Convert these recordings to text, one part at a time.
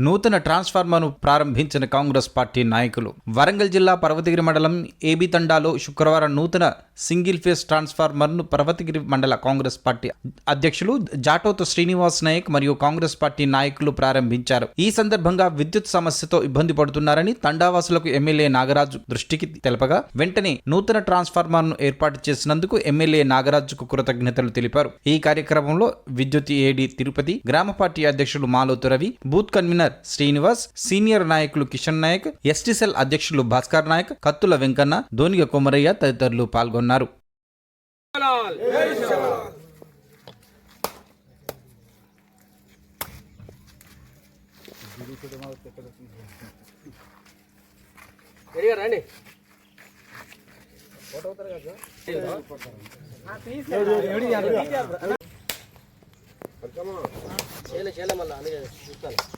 నూతన ట్రాన్స్ఫార్మర్ను ప్రారంభించిన కాంగ్రెస్ పార్టీ నాయకులు. వరంగల్ జిల్లా పర్వతగిరి మండలం ఏబి తండాలో శుక్రవారం నూతన సింగిల్ ఫేస్ ట్రాన్స్ఫార్మర్ను పర్వతగిరి మండల కాంగ్రెస్ పార్టీ అధ్యక్షులు జాటోత్ శ్రీనివాస్ నాయక్ మరియు కాంగ్రెస్ పార్టీ నాయకులు ప్రారంభించారు. ఈ సందర్భంగా విద్యుత్ సమస్యతో ఇబ్బంది పడుతున్నారని తండావాసులకు ఎమ్మెల్యే నాగరాజు దృష్టికి తెలపగా వెంటనే నూతన ట్రాన్స్ఫార్మర్ను ఏర్పాటు చేసినందుకు ఎమ్మెల్యే నాగరాజుకు కృతజ్ఞతలు తెలిపారు. ఈ కార్యక్రమంలో విద్యుత్ ఏడి తిరుపతి గ్రామ పార్టీ అధ్యక్షులు Malothu Ravi booth convener Srinivas senior నాయకులు కిషన్ నాయక్ ఎస్టీసెల్ అధ్యక్షులు భాస్కర్ నాయక్ కత్తుల వెంకన్న దోనిగ కొమరయ్య తదితరులు పాల్గొన్నారు రెడీగా రండి చేయలే చేయలే మళ్ళీ అందుకే చూస్తాను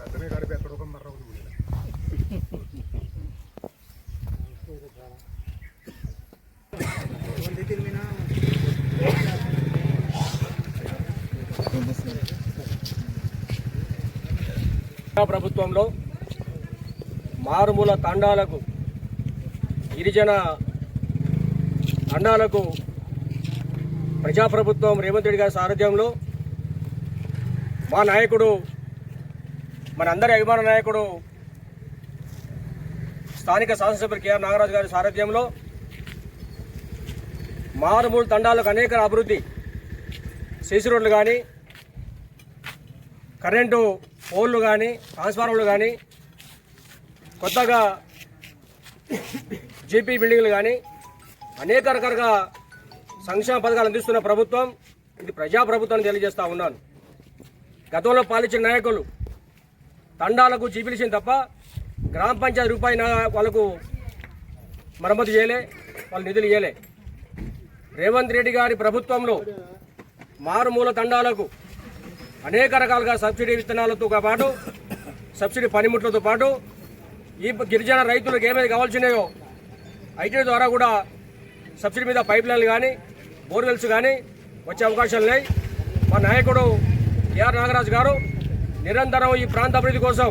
అతనే గడిపి ఎక్కడ ఒక మర్ర ఒకటి ప్రభుత్వంలో మారుమూల తండాలకు గిరిజన తండాలకు ప్రజాప్రభుత్వం రేవంత్ రెడ్డి గారి సారథ్యంలో మా నాయకుడు మనందరి అభిమాన నాయకుడు స్థానిక శాసనసభ్యులు కేఆర్ నాగరాజు గారి సారథ్యంలో మారుమూల తండాలకు అనేక అభివృద్ధి సీసీ రోడ్లు కానీ కరెంటు పోల్లు కానీ ట్రాన్స్ఫార్మర్లు కానీ కొత్తగా జీపీ బిల్డింగ్లు కానీ అనేక రకాలుగా సంక్షేమ పథకాలు అందిస్తున్న ప్రభుత్వం ఇది ప్రజాప్రభుత్వాన్ని తెలియజేస్తూ ఉన్నాను. గతంలో పాలించిన నాయకులు తండాలకు జీపీలిచ్చింది తప్ప గ్రామ పంచాయతీ రూపాయి వాళ్ళకు మరమ్మతు చేయలే వాళ్ళు నిధులు చేయలే రేవంత్ రెడ్డి గారి ప్రభుత్వంలో మారుమూల తండాలకు అనేక రకాలుగా సబ్సిడీ విత్తనాలతో పాటు సబ్సిడీ పనిముట్లతో పాటు ఈ గిరిజన రైతులకు ఏమైనా కావాల్సినాయో ఐటీ ద్వారా కూడా సబ్సిడీ మీద పైప్ లైన్లు కానీ బోర్వెల్స్ కానీ వచ్చే అవకాశాలు ఉన్నాయి. మా నాయకుడు ఏఆర్ నాగరాజు గారు నిరంతరం ఈ ప్రాంత అభివృద్ధి కోసం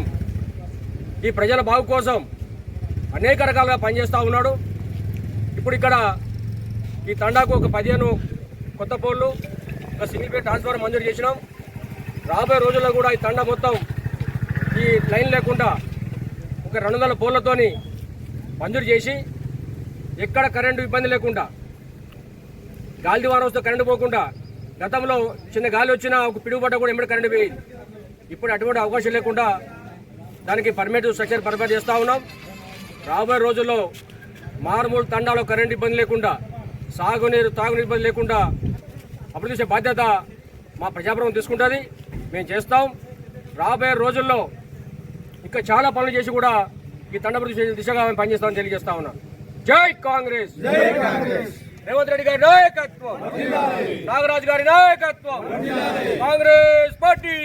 ఈ ప్రజల బాగు కోసం అనేక రకాలుగా పనిచేస్తూ ఉన్నాడు. ఇప్పుడు ఇక్కడ ఈ తండాకు ఒక పదిహేను కొత్త పోళ్ళు ఒక సింగిల్ బెడ్ ట్రాన్స్ఫర్ మంజూరు చేసినాం. రాబోయే రోజుల్లో కూడా ఈ తండ మొత్తం ఈ లైన్ లేకుండా ఒక రెండు వందల పోళ్ళతోని మంజూరు చేసి ఎక్కడ కరెంటు ఇబ్బంది లేకుండా గాలి వారం వస్తే కరెంటు పోకుండా గతంలో చిన్న గాలి వచ్చినా ఒక పిడుగుపడ్డ కూడా ఎమ్మడి కరెంటు పోయింది. ఇప్పుడు అటువంటి అవకాశం లేకుండా దానికి పర్మిట్ స్ట్రక్చర్ పర్మిట్ చేస్తూ ఉన్నాం. రాబోయే రోజుల్లో మారుమూల తండాలో కరెంటు ఇబ్బంది లేకుండా సాగునీరు తాగునీరు ఇబ్బంది లేకుండా అభివృద్ధి చేసే బాధ్యత మా ప్రజాప్రభుత్వం తీసుకుంటుంది. మేము చేస్తాం. రాబోయే రోజుల్లో ఇంకా చాలా పనులు చేసి కూడా ఈ చేసే దిశగా మేము పనిచేస్తామని తెలియజేస్తా ఉన్నాం. జై కాంగ్రెస్! రేవంత్ రెడ్డి గారి నాయకత్వం! నాగరాజు గారి నాయకత్వం! కాంగ్రెస్ పార్టీ!